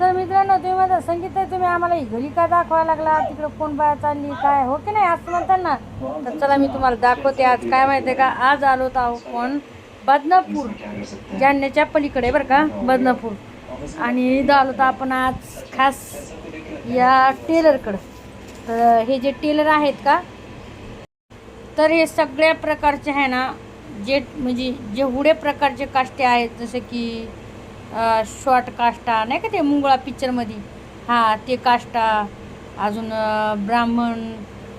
तर मित्रांनो तुम्ही माझा संगीत तर तुम्ही आम्हाला ही घरी का दाखवायला लागला? तिकडं कोण बाया चालली काय? हो की नाही? असं म्हणतात ना. तर चला मी तुम्हाला दाखवते आज. काय माहिती आहे का? आज आलो होतो पण बदनापूर. जालन्याच्या पलीकडे बरं का? बदनापूर. आणि इथं आलो तर आपण आज खास या टेलरकडं. तर हे जे टेलर आहेत का? तर हे सगळ्या प्रकारचे आहे ना जे म्हणजे जेवढे प्रकारचे काष्टे आहेत जसे की शॉर्ट काष्टा नाही का ते मुंगळा पिक्चरमध्ये हां ते काष्टा अजून ब्राह्मण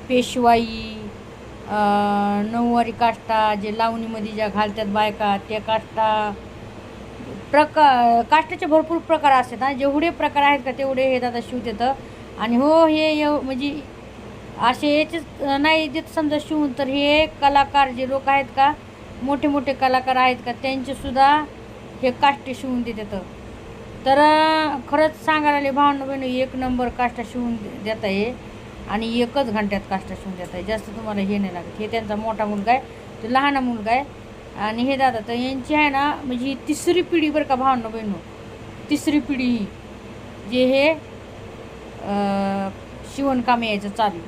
पेशवाई नऊवारी काष्टा जे लावणीमध्ये ज्या घालतात बायका ते काष्टा प्रकार काष्टाचे भरपूर प्रकार असतात ना जेवढे प्रकार आहेत का तेवढे हे दादा शिवत येतं आणि हो हे म्हणजे असे याचेच नाही देत समजा शिवून तर हे कलाकार जे लोक आहेत का मोठे मोठे कलाकार आहेत का त्यांचेसुद्धा हे काष्ट शिवून देतात. तर खरंच सांगायला आले भावंड बहिणी एक नंबर काष्टा शिवून देता आहे आणि एकच घंट्यात काष्टा शिवून देत आहे जास्त तुम्हाला हे नाही लागत. हे त्यांचा मोठा मुलगा आहे तो लहान मुलगा आहे. आणि हे दादा तर यांची आहे ना म्हणजे ही तिसरी पिढी बरं का भावंड बहिणू. तिसरी पिढी ही जे हे शिवणकाम यायचं चालू.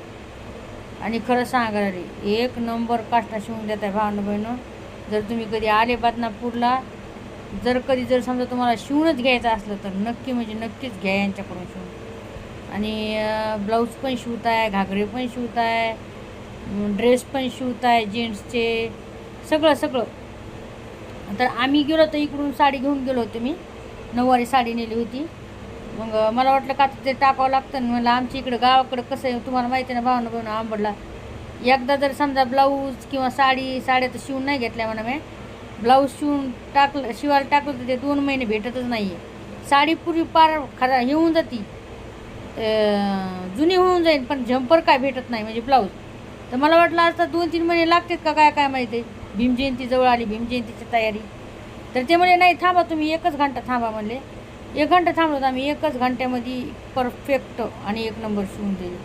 आणि खरं सांगायला एक नंबर काष्टा शिवून देत आहे भावंड बहिणू. जर तुम्ही कधी आले बदनापूरला जर कधी जर समजा तुम्हाला शिवूनच घ्यायचं असलं तर नक्की म्हणजे नक्कीच घ्या यांच्याकडून शिवून. आणि ब्लाऊज पण शिवताय घागरे पण शिवताय ड्रेस पण शिवताय जेंट्सचे सगळं सगळं. तर आम्ही गेलो तर इकडून साडी घेऊन गेलो होतो मी. नऊवारी साडी नेली होती. मग मला वाटलं का ते टाकावं लागतं? ना म्हणलं आमच्या इकडं गावाकडं कसं आहे? तुम्हाला माहिती आहे ना भावना भावना आंबडला एकदा जर समजा ब्लाऊज किंवा साडी साड्या तर शिवून नाही घेतल्या म्हणा मी. ब्लाऊज शिवून टाकलं शिवायला टाकलं तर ते दोन महिने भेटतच नाही आहे साडी पूर्वी पार खरा हे होऊन जाती. जुनी होऊन जाईल पण झंपर काय भेटत नाही म्हणजे ब्लाऊज. तर मला वाटलं आता दोन तीन महिने लागतात का काय काय माहिती? आहे भीमजयंती जवळ आली भीमजयंतीची तयारी. तर ते म्हणजे नाही थांबा तुम्ही एकच घंटा थांबा म्हणले. एक घंटा थांबलो आम्ही एकच घंट्यामध्ये परफेक्ट आणि एक नंबर शिवून दिली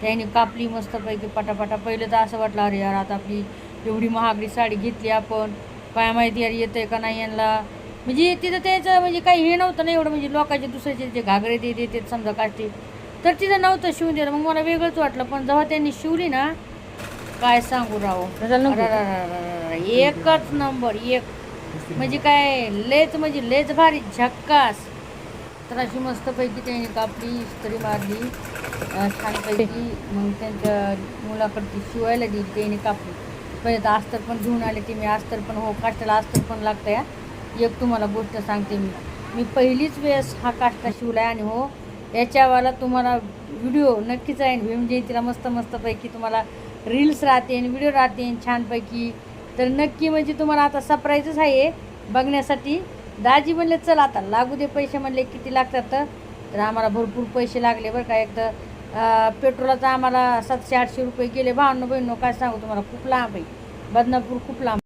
त्याने कापली मस्तपैकी पटापटा. पहिलं तर असं वाटलं अरे यार आता आपली एवढी महागडी साडी घेतली आपण. काय माहिती यार येतं आहे का नाही यांना? म्हणजे तिथं त्याचं म्हणजे काही हे नव्हतं ना एवढं म्हणजे लोकांचे दुसऱ्याचे जे घागरे ते देतात समजा काष्टी तर तिथं नव्हतं शिवून दिलं मग मला वेगळंच वाटलं. पण जेव्हा त्यांनी शिवली ना काय सांगू अररररररर. एकच नंबर एक. म्हणजे काय लेच म्हणजे लेच भारी झक्कास. तर अशी मस्तपैकी त्यांनी कापली इस्त्री मारली. छानपैकी मग त्यांच्या मुलाकडे ती शिवायला दिली त्यांनी कापली पहिले तर अस्तर पण घेऊन आले ती मी अस्तर पण हो काष्टाला अस्तर पण लागतं या. एक तुम्हाला गोष्ट सांगते मी. मी पहिलीच वेळेस हा काष्टा शिवला आहे आणि हो याच्यावाला तुम्हाला व्हिडिओ नक्कीच आहे. म्हणजे भीम जयंतीला मस्त मस्तपैकी तुम्हाला रील्स राहते व्हिडिओ राहते छानपैकी तर नक्की म्हणजे तुम्हाला आता सरप्राईजच आहे बघण्यासाठी. दाजी म्हणले चल आता लागू दे पैसे. म्हणले किती लागतात? तर तर आम्हाला भरपूर पैसे लागले बरं का. एक तर पेट्रोलाचा आम्हाला सातशे आठशे रुपये गेले. भावनं बहिणं काय सांगू तुम्हाला? खूप लांब आहे. बदनापूर खूप लांब